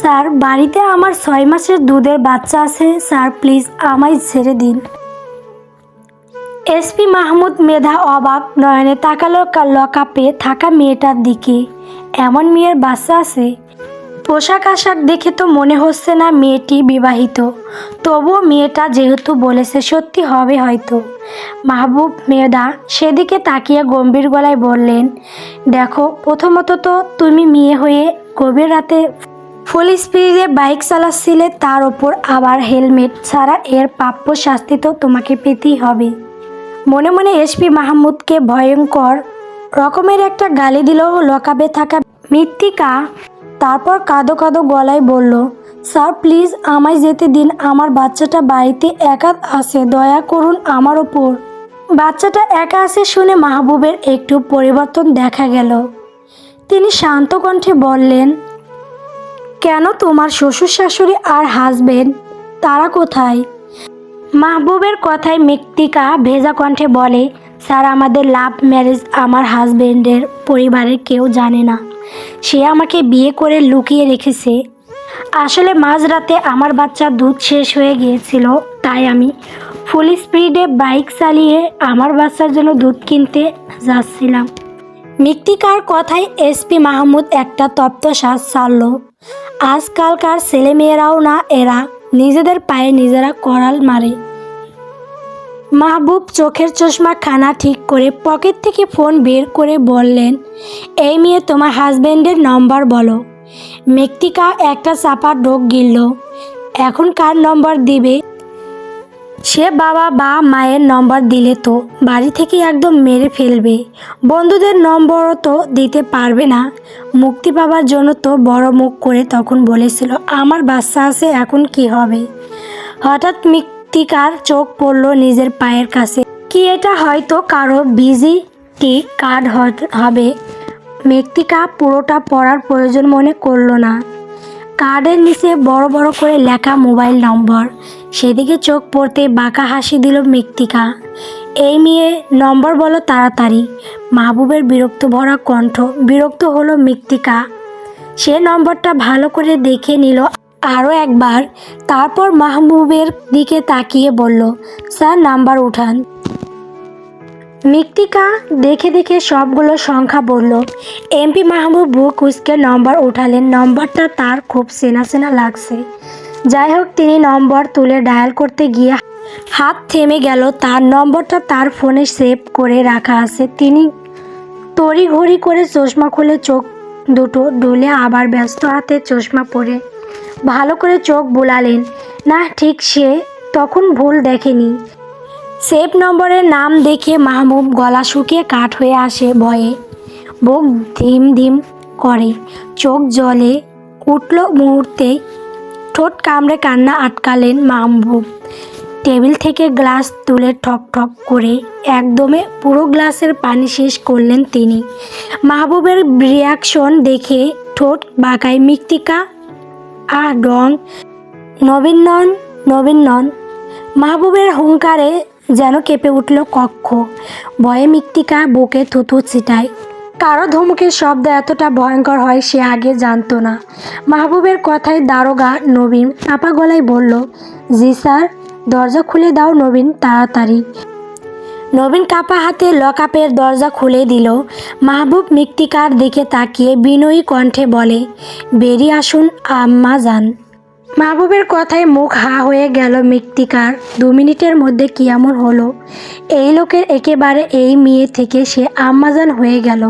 Sir, বাড়িতে আমার ছয় মাসের দুধের বাচ্চা আছে। স্যার, প্লিজ আমায় ছেড়ে দিন। এসপি মাহমুদ মেধা অবাক, নয়নে তাকালো লকআপে থাকা মেয়েটার দিকে। এমন মেয়ের বাচ্চা আছে? পোশাক আশাক দেখে তো মনে হচ্ছে না মেয়েটি বিবাহিত। তবুও মেয়েটা যেহেতু বলেছে সত্যি হবে হয়তো। মাহবুব মেধা সেদিকে তাকিয়ে গম্ভীর গলায় বললেন, দেখো, প্রথমত তো তুমি মেয়ে হয়ে গভীর রাতে ফুল স্পিডে বাইক চালাচ্ছিলে, তার ওপর আবার হেলমেট ছাড়া এর প্রাপ্য শাস্তি তো তোমাকে পেতেই হবে। মনে মনে এসপি মাহমুদকে ভয়ঙ্কর রকমের একটা গালি দিল লকাবে থাকা মৃত্তিকা। তারপর কাঁদো কাঁদো গলায় বলল, স্যার, প্লিজ আমায় যেতে দিন, আমার বাচ্চাটা বাড়িতে একা আছে, দয়া করুন আমার ওপর। বাচ্চাটা একা আছে শুনে মাহবুবের একটু পরিবর্তন দেখা গেল। তিনি শান্ত কণ্ঠে বললেন কেন তোমার শ্বশুর শাশুড়ি আর হাজবেন্ড তারা কোথায়? মাহবুবের কথায় মৃত্তিকা ভেজা কণ্ঠে বলে, স্যার, আমাদের লাভ ম্যারেজ আমার হাজবেন্ডের পরিবারের কেউ জানে না। সে আমাকে বিয়ে করে লুকিয়ে রেখেছে। আসলে মাঝরাতে আমার বাচ্চা দুধ শেষ হয়ে গিয়েছিল, তাই আমি ফুল স্পিডে বাইক চালিয়ে আমার বাচ্চার জন্য দুধ কিনতে যাচ্ছিলাম। মৃত্তিকার কথায় এসপি মাহমুদ একটা তপ্ত শ্বাস ছাড়ল। আজকালকার ছেলেমেয়েরাও না, এরা নিজেদের পায়ে নিজেরা করাল মারে। মাহবুব চোখের চশমা খানা ঠিক করে পকেট থেকে ফোন বের করে বললেন, এই মেয়ে তোমার হাজব্যান্ডের নম্বর বলো। মেক্তিকা একটা চাপা ডোক গিলল। এখন কার নম্বর দিবে? সে বাবা বা মায়ের নম্বর দিলে তো বাড়ি থেকে একদম মেরে ফেলবে। বন্ধুদের নম্বরও তো দিতে পারবে না। মুক্তি পাবার জন্য তো বড় মুখ করে তখন বলেছিল, আমার বাচ্চা আছে, এখন কি হবে? হঠাৎ মৃত্তিকার চোখ পড়ল নিজের পায়ের কাছে। কি এটা হয়তো কারও বিজি টি কার্ড হবে? মৃত্তিকা পুরোটা পড়ার প্রয়োজন মনে করল না। কার্ডের নিচে বড় বড় করে লেখা মোবাইল নম্বর। সেদিকে চোখ পড়তে বাঁকা হাসি দিল মৃত্তিকা। এই মেয়ে, নম্বর বলো তাড়াতাড়ি। মাহবুবের বিরক্ত ভরা কণ্ঠ বিরক্ত হলো মৃত্তিকা। সে নম্বরটা ভালো করে দেখে নিল আরও একবার। তারপর মাহবুবের দিকে তাকিয়ে বলল, স্যার, নাম্বার উঠান। মৃত্তিকা দেখে দেখে সবগুলো সংখ্যা বলল। এমপি মাহবুব বুক উসকে নম্বর উঠালেন। নম্বরটা তার খুব চেনা চেনা লাগছে। যাই হোক তিনি নম্বর তুলে ডায়াল করতে গিয়ে হাত থেমে গেল। তার নম্বরটা তার ফোনে সেভ করে রাখা আছে। তিনি তড়িঘড়ি করে চশমা খুলে চোখ দুটো ডুলে আবার ব্যস্ত হাতে চশমা পরে ভালো করে চোখ বোলালেন। না, ঠিক সে তখন ভুল দেখেনি। সেভ নম্বরের নাম দেখে মাহবুব গলা শুকিয়ে কাঠ হয়ে আসে ভয়ে। বুক ধিম ধিম করে। চোখ জলে উঠল মুহূর্তেই। ঠোঁট কামড়ে কান্না আটকালেন মাহবুব টেবিল থেকে গ্লাস তুলে ঠক ঠক করে একদমে পুরো গ্লাসের পানি শেষ করলেন তিনি। মাহবুবের রিয়াকশন দেখে ঠোঁট বাঁকায় মৃত্তিকা আহ ডং। নবীন নন নবীন নন মাহবুবের হুঙ্কারে যেন কেঁপে উঠল কক্ষ। ভয়ে মৃত্তিকা বুকে থুতু ছিটায়। কারও ধমকের শব্দ এতটা ভয়ঙ্কর হয় সে আগে জানতো না। মাহবুবের কথায় দারোগা নবীন চাপা গলায় বলল, জি স্যার, দরজা খুলে দাও নবীন, তাড়াতাড়ি। নবীন কাপা হাতে লকআপের দরজা খুলে দিল। মাহবুব মৃত্তিকার দিকে তাকিয়ে বিনয়ী কণ্ঠে বলে, বেরিয়ে আসুন, আম্মা যান। মাহবুবের কথায় মুখ হা হয়ে গেল মৃত্তিকার। দু মিনিটের মধ্যে কি এমন হলো? এই লোকের একেবারে এই মেয়ে থেকে সে আম্মাজান হয়ে গেল।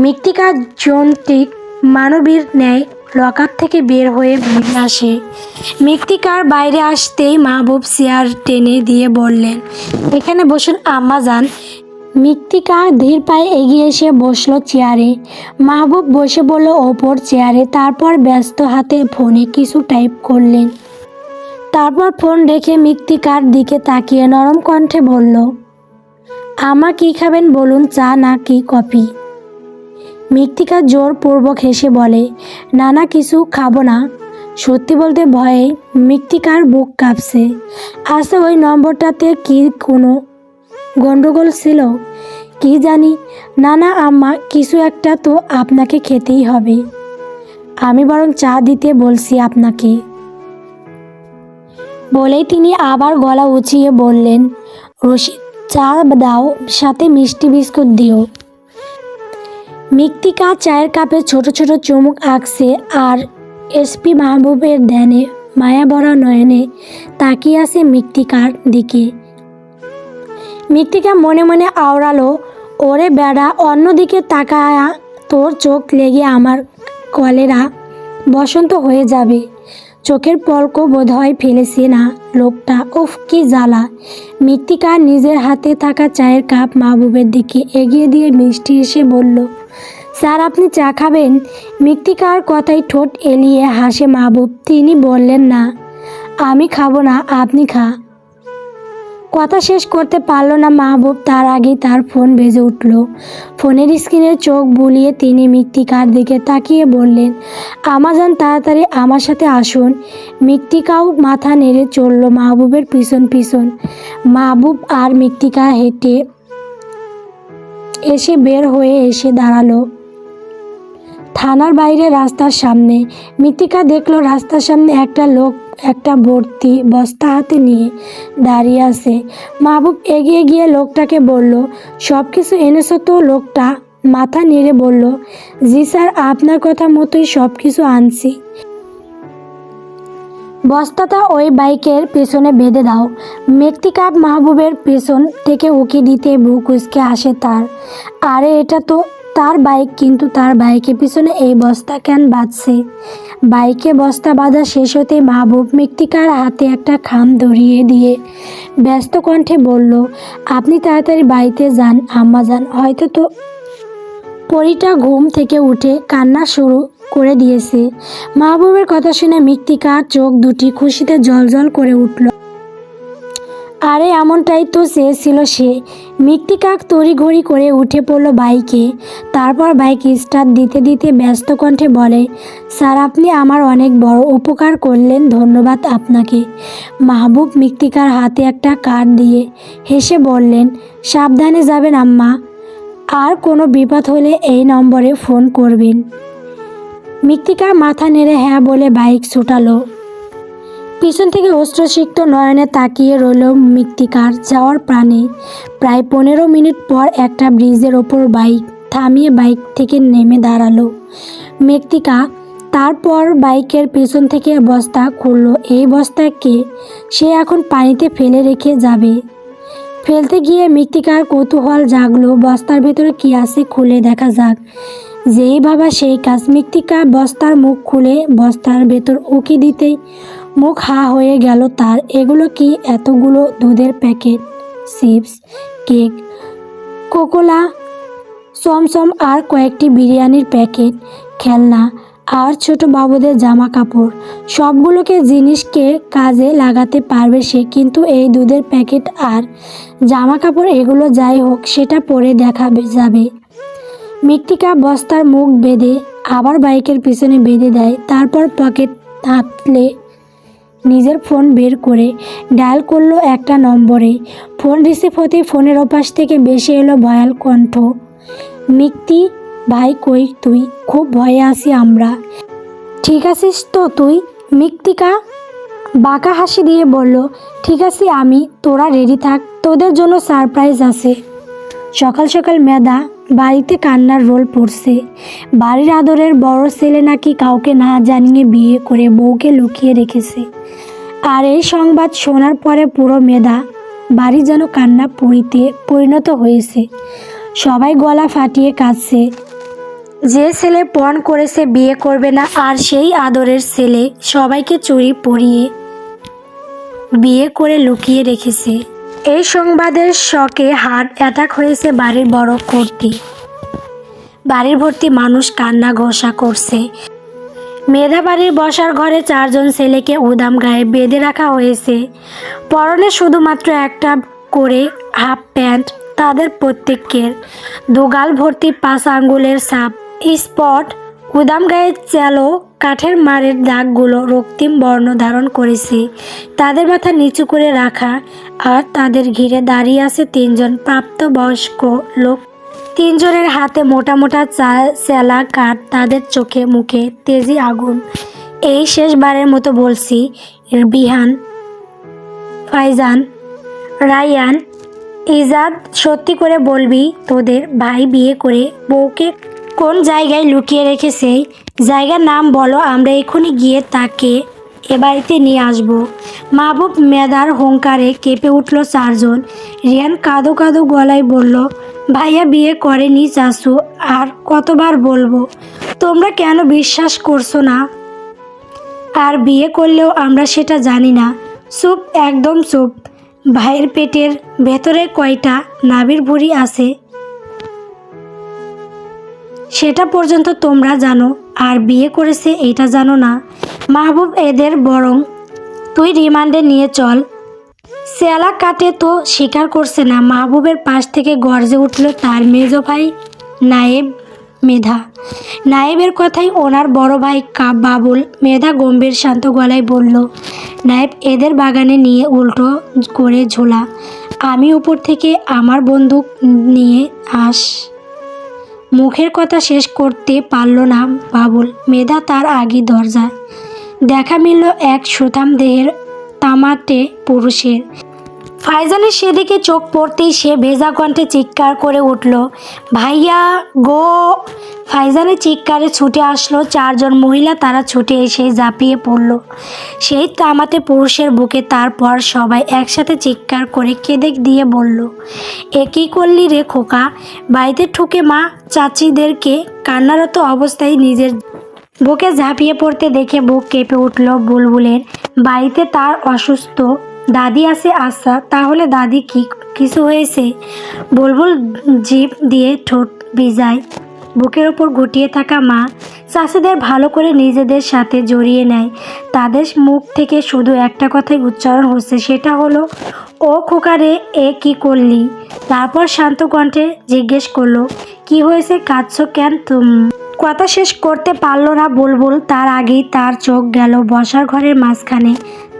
মৃত্তিকা যন্ত্রিক মানবীর ন্যায় লকার থেকে বের হয়ে বেরিয়ে আসে। মৃত্তিকার বাইরে আসতেই মাহবুব চেয়ার টেনে দিয়ে বললেন, এখানে বসুন, আম্মা যান। মৃত্তিকা ধীর পায়ে এগিয়ে এসে বসল চেয়ারে। মাহবুব বসে বলল ওপর চেয়ারে, তারপর ব্যস্ত হাতে ফোনে কিছু টাইপ করলেন। তারপর ফোন রেখে মৃত্তিকার দিকে তাকিয়ে নরম কণ্ঠে বলল, আমা কি খাবেন বলুন, চা না কি কফি? মৃত্তিকা জোরপূর্বক হেসে বলে না না কিছু খাব না। সত্যি বলতে ভয়ে মৃত্তিকার বুক কাঁপছে। আসলে ওই নম্বরটাতে কি কোনো গন্ডগোল ছিল? কি জানি। না না আম্মা, কিছু একটা তো আপনাকে খেতেই হবে। আমি বরং চা দিতে বলছি আপনাকে। বলেই তিনি আবার গলা উঁচিয়ে বললেন রশিদ চা দাও, সাথে মিষ্টি বিস্কুট দিও। মিক্তিকা চায়ের কাপে ছোট ছোট চুমুক আঁকছে আর এসপি মাহবুবের ধ্যানে মায়া ভরা নয়নে তাকিয়ে আছে মিক্তিকার দিকে। মিক্তিকা মনে মনে আওড়ালো, ওরে বেড়া, অন্যদিকে তাকায়া তোর চোখ লেগে আমার কলেরা বসন্ত হয়ে যাবে। চোখের পলকও বোধহয় ফেলেছে না লোকটা। উফ, কি জ্বালা। মৃত্তিকা নিজের হাতে থাকা চায়ের কাপ মাহবুবের দিকে এগিয়ে দিয়ে মিষ্টি এসে বলল স্যার, আপনি চা খাবেন? মৃত্তিকার কথায় ঠোঁট এলিয়ে হাসে মাহবুব। তিনি বললেন, না, আমি খাব না, আপনি খা। কথা শেষ করতে পারল না মাহবুব। তার আগেই তার ফোন বেজে উঠল। ফোনের স্ক্রিনে চোখ বুলিয়ে তিনি মৃত্তিকার দিকে তাকিয়ে বললেন, আমাজন, তাড়াতাড়ি আমার সাথে আসুন। মৃত্তিকাও মাথা নেড়ে চলল মাহবুবের পিছন পিছন। মাহবুব আর মৃত্তিকা হেঁটে এসে বের হয়ে এসে দাঁড়াল। থানার বাইরে রাস্তার সামনে। মৃত্তিকা দেখল রাস্তার সামনে একটা লোক একটা ভর্তি বস্তা হাতে নিয়ে দাঁড়িয়ে আছে। মাহবুব এগিয়ে গিয়ে লোকটাকে বলল সব কিছু এনেছো তো লোকটা? মাথা নেড়ে বলল, জি স্যার, আপনার কথা মতোই সব কিছু আনছি। বস্তাটা ওই বাইকের পেছনে বেঁধে দাও। মৃত্তিকা মাহবুবের পেছন থেকে উকি দিতে বুক উসকে আসে তার। আরে, এটা তো তার বাইক কিন্তু তার বাইকের পিছনে এই বস্তা কেন বাঁধছে? বাইকে বস্তা বাঁধা শেষ হতে মাহবুব মৃত্তিকার হাতে একটা খাম ধরিয়ে দিয়ে ব্যস্ত কণ্ঠে বলল, আপনি তাড়াতাড়ি বাড়িতে যান, আম্মা যান। হয়তো তো পরিটা ঘুম থেকে উঠে কান্না শুরু করে দিয়েছে। মাহবুবের কথা শুনে মৃত্তিকার চোখ দুটি খুশিতে জলজল করে উঠল। আরে এমনটাই তো চেয়েছিল সে। মৃত্তিকাক তড়িঘড়ি করে উঠে পড়ল বাইকে। তারপর বাইক স্টার্ট দিতে দিতে ব্যস্ত কণ্ঠে বলে, স্যার, আপনি আমার অনেক বড় উপকার করলেন, ধন্যবাদ আপনাকে। মাহবুব মৃত্তিকার হাতে একটা কার্ড দিয়ে হেসে বললেন, সাবধানে যাবেন আম্মা। আর কোনো বিপদ হলে এই নম্বরে ফোন করবেন। মৃত্তিকা মাথা নেড়ে হ্যাঁ বলে বাইক ছুটালো। পিছন থেকে অস্ত্রসিক্ত নয়নে তাকিয়ে রইল মৃত্তিকার যাওয়ার প্রাণে। প্রায় পনেরো মিনিট পর একটা ব্রিজের ওপর বাইক থামিয়ে বাইক থেকে নেমে দাঁড়াল। মৃত্তিকা তারপর বাইকের পেছন থেকে বস্তা খুললো। এই বস্তাকে সে এখন পানিতে ফেলে রেখে যাবে। ফেলতে গিয়ে মৃত্তিকার কৌতূহল জাগলো। বস্তার ভেতরে কি আছে খুলে দেখা যাক। যেই ভাবা সেই কাজ। মৃত্তিকা বস্তার মুখ খুলে বস্তার ভেতর উকি দিতেই মুখ হা হয়ে গেল তার। এগুলো কি এতগুলো দুধের packet? Chips, cake, Coca Cola, chamcham আর কয়েকটি বিরিয়ানির প্যাকেট, খেলনা আর ছোট বাবুদের জামা কাপড় সবগুলোকে জিনিসকে কাজে লাগাতে পারবে সে, কিন্তু এই দুধের প্যাকেট আর জামা কাপড় এগুলো যাই হোক, সেটা পরে দেখাবে যাবে। মৃত্তিকা বস্তার মুখ বেঁধে আবার বাইকের পিছনে বেঁধে দেয়, তারপর পকেট হাতলে নিজের ফোন বের করে ডায়াল করল একটা নম্বরে। ফোন রিসিভ হতে ফোনের ওপাশ থেকে বেশি এলো ভয়াল কণ্ঠ। মিক্তি ভাই, কই তুই? খুব ভয়ে আছি আমরা। ঠিক আছিস তো তুই? মিক্তিকা বাঁকা হাসি দিয়ে বলল, ঠিক আছে আমি, তোরা রেডি থাক, তোদের জন্য সারপ্রাইজ আছে। সকাল সকাল মেধা বাড়িতে কান্নার রোল পড়ছে। বাড়ির আদরের বড় ছেলে নাকি কাউকে না জানিয়ে বিয়ে করে বউকে লুকিয়ে রেখেছে। আর এই সংবাদ শোনার পরে পুরো মেধা বাড়ি যেন কান্না পুরীতে পরিণত হয়েছে। সবাই গলা ফাটিয়ে কাঁদছে। যে ছেলে পণ করেছে বিয়ে করবে না, আর সেই আদরের ছেলে সবাইকে চুরি পরিয়ে বিয়ে করে লুকিয়ে রেখেছে। এই সংবাদের শকে হার্ট অ্যাটাক হয়েছে বাড়ির বড় কর্তি। বাড়ির ভর্তি মানুষ কান্না ঘোষা করছে। মেধা বাড়ির বসার ঘরে চারজন ছেলেকে উদাম গায়ে বেঁধে রাখা হয়েছে। পরনে শুধুমাত্র একটা করে হাফ প্যান্ট, তাদের প্রত্যেকের দুগাল ভর্তি পাঁচ আঙ্গুলের সাপ স্পট উদাম গায়ের চালো কাঠের মারের দাগগুলো রক্তিম বর্ণ ধারণ করেছে। তাদের মাথা নিচু করে রাখা আর তাদের ঘিরে দাঁড়িয়ে আছে তিনজন প্রাপ্তবয়স্ক লোক। তিনজনের হাতে মোটা মোটা চা- চেলা, কাঠ, তাদের চোখে মুখে তেজি আগুন। এই শেষবারের মতো বলছি বিহান ফাইজান, রায়ান, ইজাদ, সত্যি করে বলবি, তোদের ভাই বিয়ে করে বউকে কোন জায়গায় লুকিয়ে রেখেছে, জায়গার নাম বলো, আমরা এখনই গিয়ে তাকে এ বাড়িতে নিয়ে আসব। মাহবুব মেদার হুঙ্কারে কেঁপে উঠল চারজন। রিয়ান কাঁদো কাদো গলায় বলল, ভাইয়া বিয়ে করেনি চাচু, আর কতবার বলব? তোমরা কেন বিশ্বাস করছ না? আর বিয়ে করলেও আমরা সেটা জানি না চুপ, একদম চুপ। ভাইয়ের পেটের ভেতরে কয়টা নাবির ভুঁড়ি আছে? সেটা পর্যন্ত তোমরা জানো, আর বিয়ে করেছে এটা জানো না। মাহবুব এদের বরং, তুই রিমান্ডে নিয়ে চল। সেলা কাটে তো স্বীকার করছে না। মাহবুবের পাশ থেকে গর্জে উঠল তার মেজ ভাই নায়েব মেধা। নায়েবের কথাই ওনার বড় ভাই কাব বাবুল মেধা গম্ভীর শান্ত গলায় বলল, নায়েব, এদের বাগানে নিয়ে উল্টো করে ঝোলা। আমি উপর থেকে আমার বন্দুক নিয়ে আস। মুখের কথা শেষ করতে পারল না বাবুল। মেধা তার আগে দরজা দেখা মিলল এক সুতাম দেহের তামাটে পুরুষের। ফাইজানের সেদিকে চোখ পড়তেই সে ভেজা কণ্ঠে চিৎকার করে উঠল, ভাইয়া গো। ফাইজানের চিৎকারে ছুটে আসলো চারজন মহিলা, তারা ছুটে এসে ঝাঁপিয়ে পড়ল। সেই তামাতে পুরুষের বুকে তারপর সবাই একসাথে চিৎকার করে কেঁদে দিয়ে বলল, এ কী করলি রে খোকা? বাড়িতে ঠুকে মা, চাচিদেরকে? কান্নারত অবস্থায় নিজের বুকে ঝাঁপিয়ে পড়তে দেখে বুক কেঁপে উঠল বুলবুলের। বাড়িতে তার অসুস্থ দাদি আছে আশা তাহলে দাদি কি কিছু হয়েছে? বুলবুল জিভ দিয়ে ঠোঁট ভিজায়, বুকের ওপর গুটিয়ে থাকা মা চাষিদের ভালো করে নিজেদের সাথে জড়িয়ে নেয়। তাদের মুখ থেকে শুধু একটা কথাই উচ্চারণ হচ্ছে, সেটা হলো, ও খোকারে, এ কি করলি? তারপর শান্ত কণ্ঠে জিজ্ঞেস করল, কি হয়েছে? কাঁদছো কেন তুম? কথা শেষ করতে পারল না বুলবুল, তার আগেই তার চোখ গেল বসার ঘরের মাঝখানে।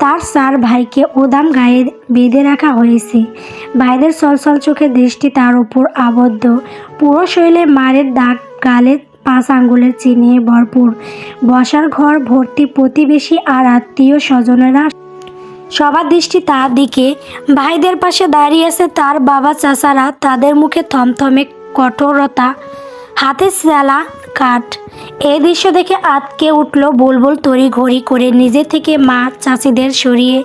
তার চার ভাইকে ওদাম গায়ে বেঁধে রাখা হয়েছে। ভাইদের সলসল চোখে দৃষ্টি তার উপর আবদ্ধ। পুরো শৈলে মারের দাগ, গালে পাঁচ আঙ্গুলের চিহ্নে ভরপুর। বসার ঘর, ভর্তি প্রতিবেশী আর আত্মীয় স্বজনেরা। সবার দৃষ্টি তার দিকে। ভাইদের পাশে দাঁড়িয়ে আছে তার বাবা, চাচারা। তাদের মুখে থমথমে কঠোরতা। হাতে স্যালা কাঠ। এই দৃশ্য দেখে আতকে উঠল বুলবুল তড়ি ঘড়ি করে নিজে থেকে মা চাষিদের সরিয়ে।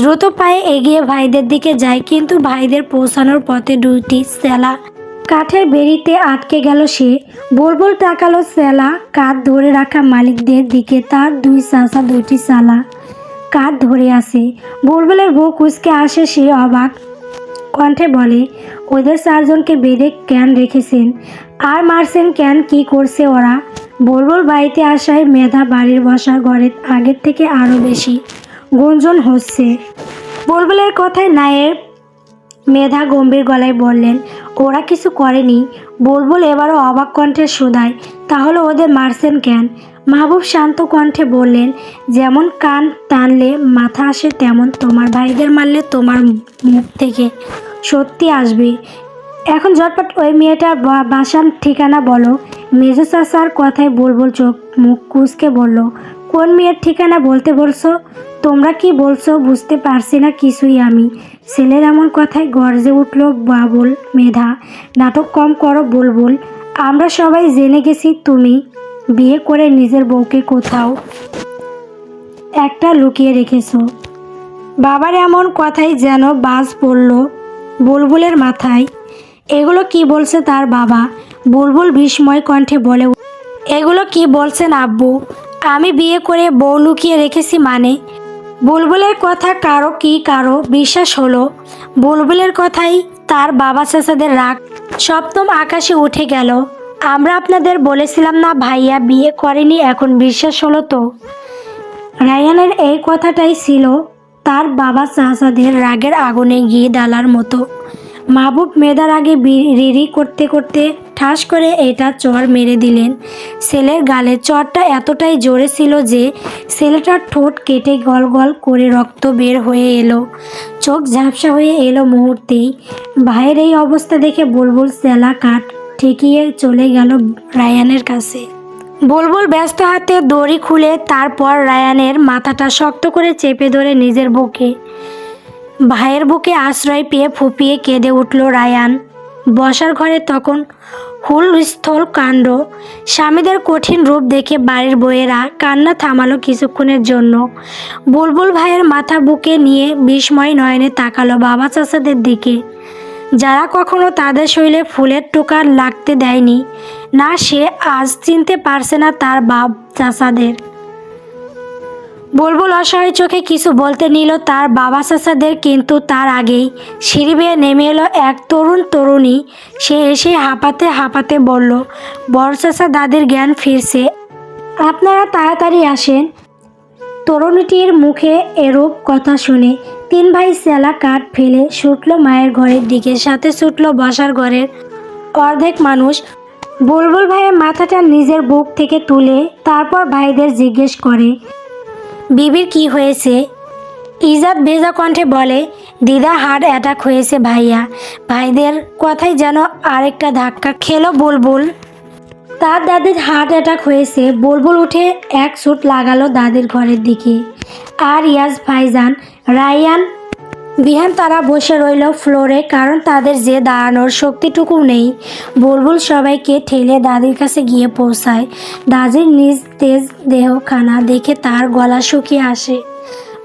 দ্রুত পায়ে এগিয়ে ভাইদের দিকে যায়, কিন্তু ভাইদের পৌঁছানোর পথে দুইটি স্যালা কাঠের বেরিতে আটকে গেল সে। বুলবুল তাকালো স্যালা কাঠ ধরে রাখা মালিকদের দিকে, তার দুই চাষা দুইটি সালা কাঠ ধরে আসে বুলবুলের বুক উসকে আসে সে অবাক। কণ্ঠে বলে, ওদের চারজনকে বেঁধে ক্যান রেখেছেন? আর মারছেন ক্যান কি করছে ওরা? বুলবুল বাড়িতে আসায় মেধা বাড়ির বসার ঘরের আগের থেকে আরও বেশি গুঞ্জন হচ্ছে। বুলবুলের কথায় নায়ের মেধা গম্ভীর গলায় বললেন, ওরা কিছু করেনি। বুলবুল এবারও অবাক কণ্ঠে শোধায়। তাহলে ওদের মারছেন কেন? মাহবুব শান্ত কণ্ঠে বললেন, যেমন কান টানলে মাথা আসে, তেমন তোমার ভাইদের মারলে তোমার মুখ থেকে সত্যি আসবে। এখন ঝটপট ওই মেয়েটার বাসার ঠিকানা বলো। মেজো চাষার কথায় বুলবুল চোখ মুখ কুচকে বলল, কোন মেয়ের ঠিকানা বলতে বলছো? তোমরা কি বলছো বুঝতে পারছি না কিছুই আমি। ছেলের এমন কথায় গর্জে উঠল বাবুল মেধা, নাটক কম করো বুলবুল, আমরা সবাই জেনে গেছি তুমি বিয়ে করে নিজের বউকে কোথাও একটা লুকিয়ে রেখেছো। বাবার এমন কথাই যেন বাজ পড়ল বুলবুলের মাথায়। এগুলো কি বলছে তার বাবা? বুলবুল বিস্ময় কণ্ঠে বলে এগুলো কি বলছেন আব্বু? আমি বিয়ে করে বউ লুকিয়ে রেখেছি মানে? বুলবুলের কথা কারও কি কারও বিশ্বাস হলো? বুলবুলের কথাই তার বাবা চাচাদের রাগ। সপ্তম আকাশে উঠে গেল। আমরা আপনাদের বলেছিলাম না, ভাইয়া বিয়ে করেনি, এখন বিশ্বাস হলো তো। রায়ানের এই কথাটাই ছিল তার বাবা চাচাদের রাগের আগুনে গিয়ে ডালার মতো। মাহবুব মেধার আগে রিরি করতে করতে ঠাস করে এটা চর মেরে দিলেন। ছেলের গালে চরটা এতটাই জোরে ছিল যে ছেলেটার ঠোঁট কেটে গল গল করে রক্ত বের হয়ে এলো। চোখ ঝাপসা হয়ে এলো মুহূর্তেই। ভাইয়ের এই অবস্থা দেখে বুলবুল সেলা কাঠ ঠেকিয়ে চলে গেল রায়ানের কাছে। বুলবুল ব্যস্ত হাতে দড়ি খুলে তারপর রায়ানের মাথাটা শক্ত করে চেপে ধরে নিজের বুকে। ভাইয়ের বুকে আশ্রয় পেয়ে ফুপিয়ে কেঁদে উঠল রায়ান। বসার ঘরে তখন হুলস্থল কাণ্ড। স্বামীদের কঠিন রূপ দেখে বাড়ির বইয়েরা কান্না থামালো কিছুক্ষণের জন্য। বুলবুল ভাইয়ের মাথা বুকে নিয়ে বিস্ময় নয়নে তাকালো বাবা চাচাদের দিকে। যারা কখনো তাদের শরীরে ফুলের টোকা লাগতে দেয়নি, না সে আজ চিনতে পারছে না তার বাপ চাচাদের। বুলবুল অসহায় চোখে কিছু বলতে নিল তার বাবা চাচাদের, কিন্তু তার আগেই সিঁড়ি বেয়ে নেমে এলো এক তরুণ তরুণী। সে এসে হাঁপাতে হাঁপাতে বলল, বড় চাচা দাদির জ্ঞান ফিরছে। আপনারা তাড়াতাড়ি আসেন। তরুণীটির মুখে এরূপ কথা শুনে তিন ভাই সেলা কাঠ ফেলে ছুটল মায়ের ঘরের দিকে, সাথে ছুটল বসার ঘরের অর্ধেক মানুষ। বুলবুল ভাইয়ের মাথাটা নিজের বুক থেকে তুলে তারপর ভাইদের জিজ্ঞেস করে, বিবির কি হয়েছে? ইজাদ ভেজা কণ্ঠে বলে, দিদা হার্ট অ্যাটাক হয়েছে ভাইয়া। ভাইদের কথাই যেন আরেকটা ধাক্কা খেলো বুলবুল। তার দাদির হার্ট অ্যাটাক হয়েছে। বুলবুল উঠে এক সুট লাগালো দাদির ঘরের দিকে। আর ইয়াজ ভাইজান রায়ান, বিহান তারা বসে রইল ফ্লোরে কারণ তাদের যে দাঁড়ানোর শক্তিটুকু নেই। বুলবুল সবাইকে ঠেলে দাদির কাছে গিয়ে পৌঁছায়। দাদির নিজ তেজ দেহখানা দেখে তার গলা শুকিয়ে আসে।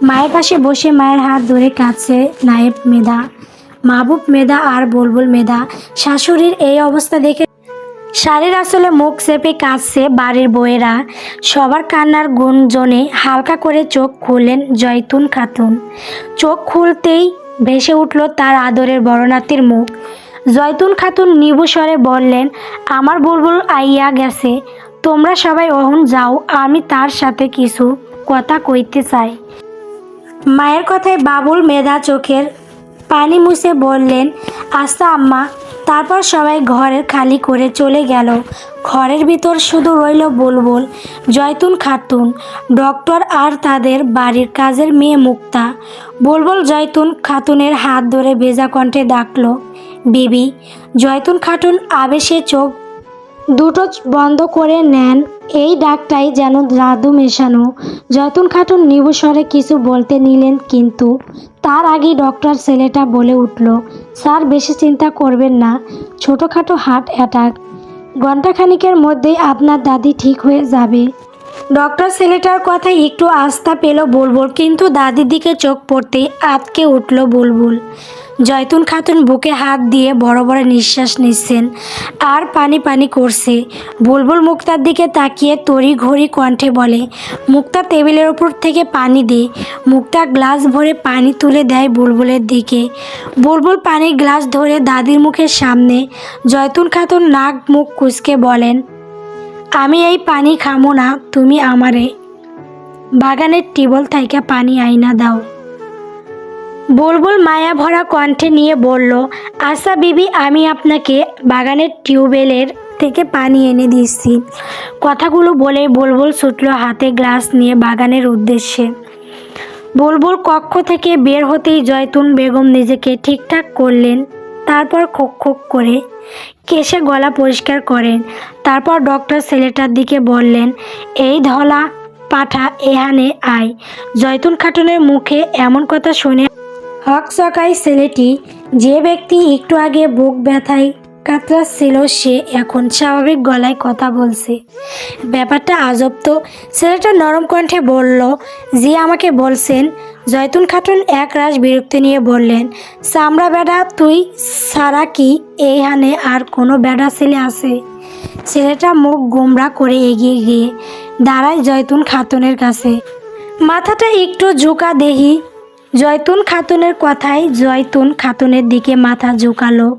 মায়ের পাশে বসে মায়ের হাত ধরে কাছে নায়েব মেধা। মাহবুব মেধা আর বুলবুল মেধা। শাশুড়ির এই অবস্থা দেখে শাড়ির আসলে মুখ চেপে কাঁদছে বাড়ির বউয়েরা। সবার কান্নার গুঞ্জনে হালকা করে চোখ খুললেন জয়তুন খাতুন। চোখ খুলতেই ভেসে উঠল তার আদরের বড়নাতির মুখ। জয়তুন খাতুন নিবু স্বরে বললেন, আমার বুলবুল আইয়া গেছে। তোমরা সবাই অহন যাও, আমি তার সাথে কিছু কথা কইতে চাই। মায়ের কথায় বাবুল মেধা চোখের পানি মুছে বললেন আস্তা আম্মা তারপর সবাই ঘরের খালি করে চলে গেল। ঘরের ভিতর শুধু রইল বুলবুল জয়তুন খাতুন, ডক্টর আর তাদের বাড়ির কাজের মেয়ে মুক্তা। বুলবুল জয়তুন খাতুনের হাত ধরে ভেজা কণ্ঠে ডাকল, বিবি জয়তুন খাতুন আবেশে চোখ দুটো বন্ধ করে নেন। এই ডাকটাই যেন জাদু মেশানো। যতন খাতুন নিবুস্বরে কিছু বলতে নিলেন কিন্তু তার আগেই ডক্টর ছেলেটা বলে উঠল, স্যার, বেশি চিন্তা করবেন না। ছোটোখাটো হার্ট অ্যাটাক। ঘণ্টাখানিকের মধ্যেই আপনার দাদি ঠিক হয়ে যাবে। ডক্টর ছেলেটার কথায় একটু আস্থা পেল বুলবুল, কিন্তু দাদির দিকে চোখ পড়তেই আতকে উঠল বুলবুল। জয়তুন খাতুন বুকে হাত দিয়ে বড় বড় নিঃশ্বাস নিচ্ছেন। আর পানি পানি করছে। বুলবুল মুক্তার দিকে তাকিয়ে তড়ি ঘড়ি কণ্ঠে বলে, মুক্তা টেবিলের ওপর থেকে পানি দে। মুক্তা গ্লাস ভরে পানি তুলে দেয় বুলবুলের দিকে। বুলবুল পানির গ্লাস ধরে দাদির মুখের সামনে। জয়তুন খাতুন নাক মুখ কুচকে বলেন, আমি এই পানি খামো না, তুমি আমারে। বাগানের টিবল থাইকা পানি আইনা দাও। বুলবুল মায়া ভরা কণ্ঠে নিয়ে বলল, আশা বিবি, আমি আপনাকে বাগানের টিউবওয়েলের থেকে পানি এনে দিচ্ছি কথাগুলো বলে বুলবুল ছুটল হাতে গ্লাস নিয়ে বাগানের উদ্দেশ্যে। বুলবুল কক্ষ থেকে বের হতেই জয়তুন বেগম নিজেকে ঠিকঠাক করলেন, তারপর খোক খোক করে কেশে গলা পরিষ্কার করেন। তারপর ডক্টর ছেলেটার দিকে বললেন, এই ধলা পাঠা এহানে আয়। জয়তুন খাটুনের মুখে এমন কথা শুনে হকচকাই ছেলেটি, যে ব্যক্তি একটু আগে বুক ব্যথায় কাতরাচ্ছিল, সে এখন স্বাভাবিক গলায় কথা বলছে। ব্যাপারটা আজব তো। ছেলেটা নরম কণ্ঠে বলল, জি, আমাকে বলছেন। জয়তুন খাতুন এক রাশ বিরক্তি নিয়ে বললেন, চামড়া বেড়া তুই সারা কি এইখানে আর কোনো বেড়া ছেলে আছে? ছেলেটা মুখ গোমরা করে এগিয়ে গিয়ে দাঁড়ায় জয়তুন খাতুনের কাছে। মাথাটা একটু ঝুঁকা দেহি জয়তুন খাতুনের কথায় জয়তুন খাতুনের দিকে মাথা ঝুঁকালো।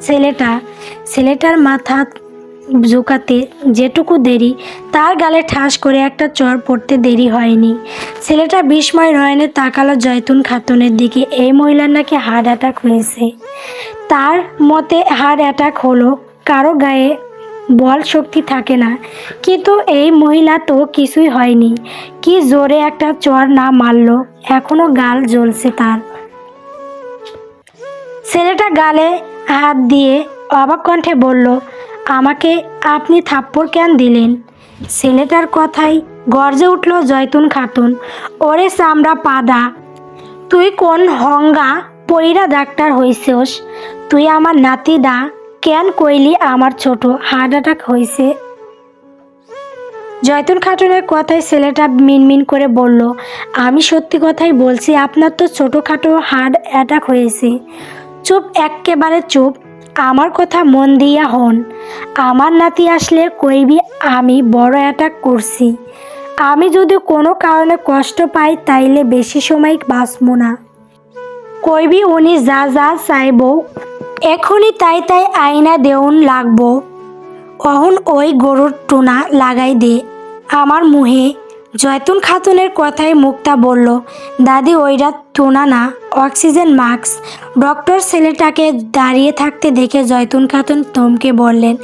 ছেলেটা, ছেলেটার মাথা ঝুঁকাতে যেটুকু দেরি, তার গালে ঠাস করে একটা চর পড়তে দেরি হয়নি। ছেলেটা বিস্ময় নয়নে তাকালো জয়তুন খাতুনের দিকে। এই মহিলার নাকি হার্ট অ্যাটাক হয়েছে। তার মতে হার্ট অ্যাটাক হলো, কারও গায়ে বল শক্তি থাকে না। কিন্তু এই মহিলা তো কিছুই হয়নি। কি জোরে একটা চর না মারলো, এখনও গাল জ্বলছে তার। ছেলেটা গালে হাত দিয়ে অবাক কণ্ঠে বলল, আমাকে আপনি থাপ্পড় কেন দিলেন? ছেলেটার কথাই গর্জে উঠল জয়তুন খাতুন, ওরে চামড়া পাদা, তুই কোন হঙ্গা পইরা ডাক্তার হইছস তুই আমার নাতি দা কেন কইলি আমার ছোট? হার্ট অ্যাটাক হয়েছে জয়তুন খাতুনের কথায় ছেলেটা মিনমিন করে বলল, আমি সত্যি কথাই বলছি, আপনার তো ছোটোখাটো হার্ট অ্যাটাক হয়েছে। চুপ, এক্কেবারে চুপ। আমার কথা মন দিয়া হন। আমার নাতি আসলে কইবি, আমি বড় অ্যাটাক করছি। আমি যদি কোনো কারণে কষ্ট পাই, তাইলে বেশি সময় বাঁচব না। কইবি উনি যা যা চাইব এখনই তাই তাই আয়না দেউন লাগবো। অহন ওই গরুর টুনা লাগাই দে। আমার মুহে জয়তুন খাতুনের কথায় মুক্তা বলল, দাদি ওইটা টোনা না, অক্সিজেন মাস্ক। ডক্টর ছেলেটাকে দাঁড়িয়ে থাকতে দেখে জয়তুন খাতুন থমকে বললেন,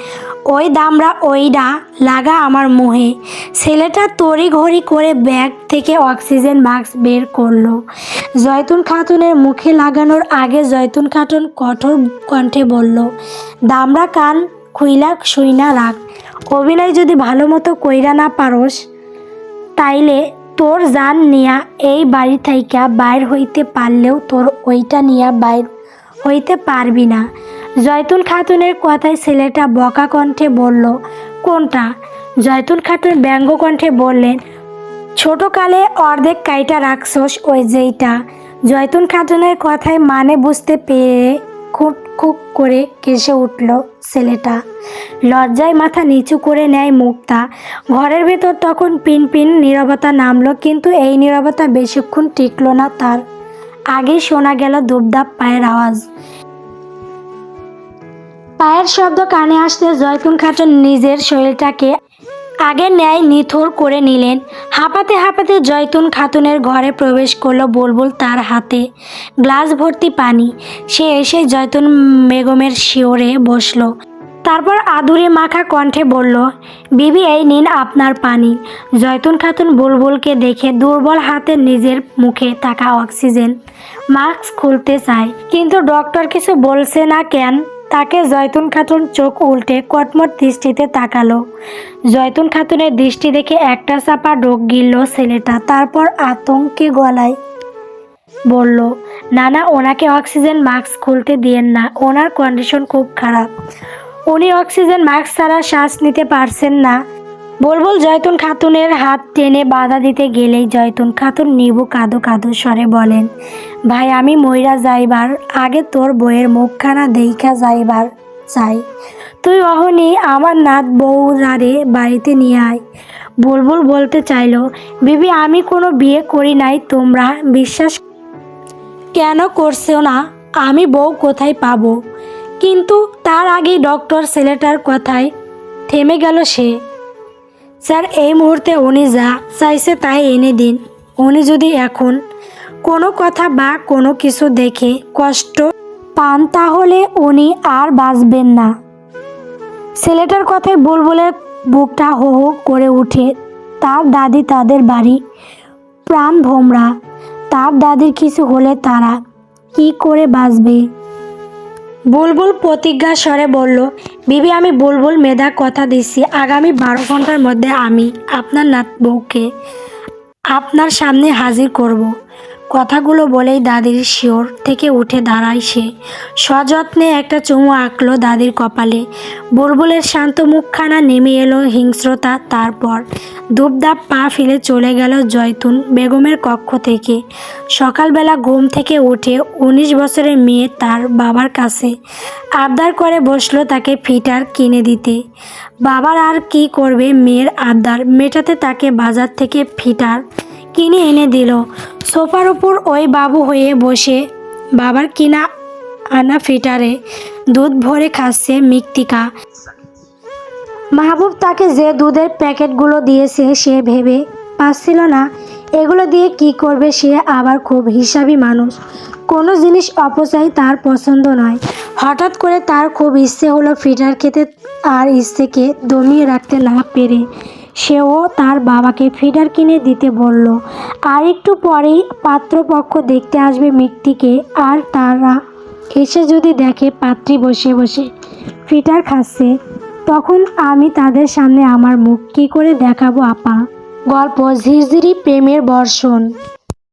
ওই দামরা ওইডা, লাগা আমার মুহে। ছেলেটা তড়ি ঘড়ি করে ব্যাগ থেকে অক্সিজেন মাস্ক বের করল। জয়তুন খাতুনের মুখে লাগানোর আগে জয়তুন খাতুন কঠোর কণ্ঠে বলল দামরা কান, খুইলা শুইনা রাখ অভিনয় যদি ভালো মতো কইরা না পারস তাইলে তোর জান নিয়া এই বাড়ি থাইকা বাইর হইতে পারলেও তোর ওইটা নিয়া বাইর হইতে পারবি না। জয়তুল খাতুনের কথায় ছেলেটা বকা কণ্ঠে বলল, কোনটা? জয়তুল খাতুন ব্যঙ্গ কণ্ঠে বললেন, ছোটকালে অর্ধেক কাইটা রাখছস ওই যেইটা। জয়তুল খাতুনের কথায় মানে বুঝতে পেরে খুট খুক করে কেসে উঠল ছেলেটা। লজ্জায় মাথা নিচু করে নেয় মুক্তা। ঘরের ভেতর তখন পিন পিন নিরবতা নামলো, কিন্তু এই নিরবতা বেশিক্ষণ টিকল না তার। আগেই শোনা গেল দুবদাপ পায়ের আওয়াজ। পায়ের শব্দ কানে আসতে জয়তুন খাতুন নিজের শরীরটাকে আগে ন্যায় নিথর করে নিলেন। হাঁপাতে হাঁপাতে জয়তুন খাতুনের ঘরে প্রবেশ করল বুলবুল তার হাতে। গ্লাস ভর্তি পানি। সে এসে জয়তুন বেগমের শিওরে বসল। তারপর আদুরে মাখা কণ্ঠে বলল, বিবি, এই নিন আপনার পানি। জয়তুন খাতুন বুলবুলকে দেখে দুর্বল হাতে নিজের মুখে থাকা অক্সিজেন মাস্ক খুলতে চায়। কিন্তু ডক্টর কিছু বলছে না কেন? তাকে জয়তুন খাতুন চোখ উল্টে কটমট দৃষ্টিতে তাকালো। জয়তুন খাতুনের দৃষ্টি দেখে একটা চাপা ডোক গিলল ছেলেটা, তারপর আতঙ্কে গলায় বলল, নানা, ওনাকে অক্সিজেন মাস্ক খুলতে দিয়েন না, ওনার কন্ডিশন খুব খারাপ। উনি অক্সিজেন মাস্ক ছাড়া শ্বাস নিতে পারছেন না। বলবল, জয়তুন খাতুনের হাত টেনে বাধা দিতে গেলেই জয়তুন খাতুন নিবু কাদো কাদো স্বরে বলেন, ভাই, আমি ময়রা যাইবার আগে তোর বইয়ের মুখখানা দেইখা যাইবার চাই। তুই অহনি আমার নাত বউরারে বাড়িতে নিয়ে আয়। বুলবুল বলতে চাইলো, বিবি, আমি কোনো বিয়ে করি নাই, তোমরা বিশ্বাস কেন করছ না? আমি বউ কোথায় পাবো? কিন্তু তার আগেই ডক্টর ছেলেটার কথায় থেমে গেল সে। স্যার, এই মুহূর্তে উনি যা চাইছে তাই এনে দিন। উনি যদি এখন কোনো কথা বা কোনো কিছু দেখে কষ্ট পান, তাহলে উনি আর বাঁচবেন না। ছেলেটার কথায় বুলবুলের বুকটা হো হো করে উঠে। তার দাদি তাদের বাড়ি, প্রাণ ভোমরা। তার দাদির কিছু হলে তারা কি করে বাঁচবে? বুলবুল প্রতিজ্ঞা স্বরে বলল বিবি, আমি বুলবুল মেধা কথা দিচ্ছি আগামী বারো ঘণ্টার মধ্যে আমি আপনার নাত বউকে আপনার সামনে হাজির করব। কথাগুলো বলেই দাদির শিওর থেকে উঠে দাঁড়ায় সে। সযত্নে একটা চুমু আঁকলো দাদির কপালে। বুলবুলের শান্ত মুখখানা নেমে এলো হিংস্রতা, তারপর দুপদাপ পা ফেলে চলে গেল জয়তুন বেগমের কক্ষ থেকে। সকালবেলা ঘুম থেকে উঠে উনিশ বছরের মেয়ে তার বাবার কাছে আবদার করে বসল তাকে ফিটার কিনে দিতে। বাবার আর কি করবে মেয়ের আবদার, মেটাতে তাকে বাজার থেকে ফিটার কিনে এনে দিল। সোফার উপর ওই বাবু হয়ে বসে। বাবার কিনা আনা ফিটারে দুধ ভরে খাচ্ছে মিক্তিকা। মাহবুব তাকে যে দুধের প্যাকেটগুলো দিয়েছে সে ভেবে পাচ্ছিল না, এগুলো দিয়ে কি করবে সে আবার খুব হিসাবী মানুষ। কোনো জিনিস অপচয় তার পছন্দ নয়। হঠাৎ করে তার খুব ইচ্ছে হলো ফিটার খেতে আর ইচ্ছেকে দমিয়ে রাখতে না পেরে সেও তার বাবাকে ফিডার কিনে দিতে বলল। আর একটু পরেই পাত্রপক্ষ দেখতে আসবে মিট্টিকে, আর তারা এসে যদি দেখে পাত্রী বসে বসে ফিটার খাচ্ছে, তখন আমি তাদের সামনে আমার মুখ কী করে দেখাবো, আপা? গল্প ঝিরঝিরি প্রেমের বর্ষণ।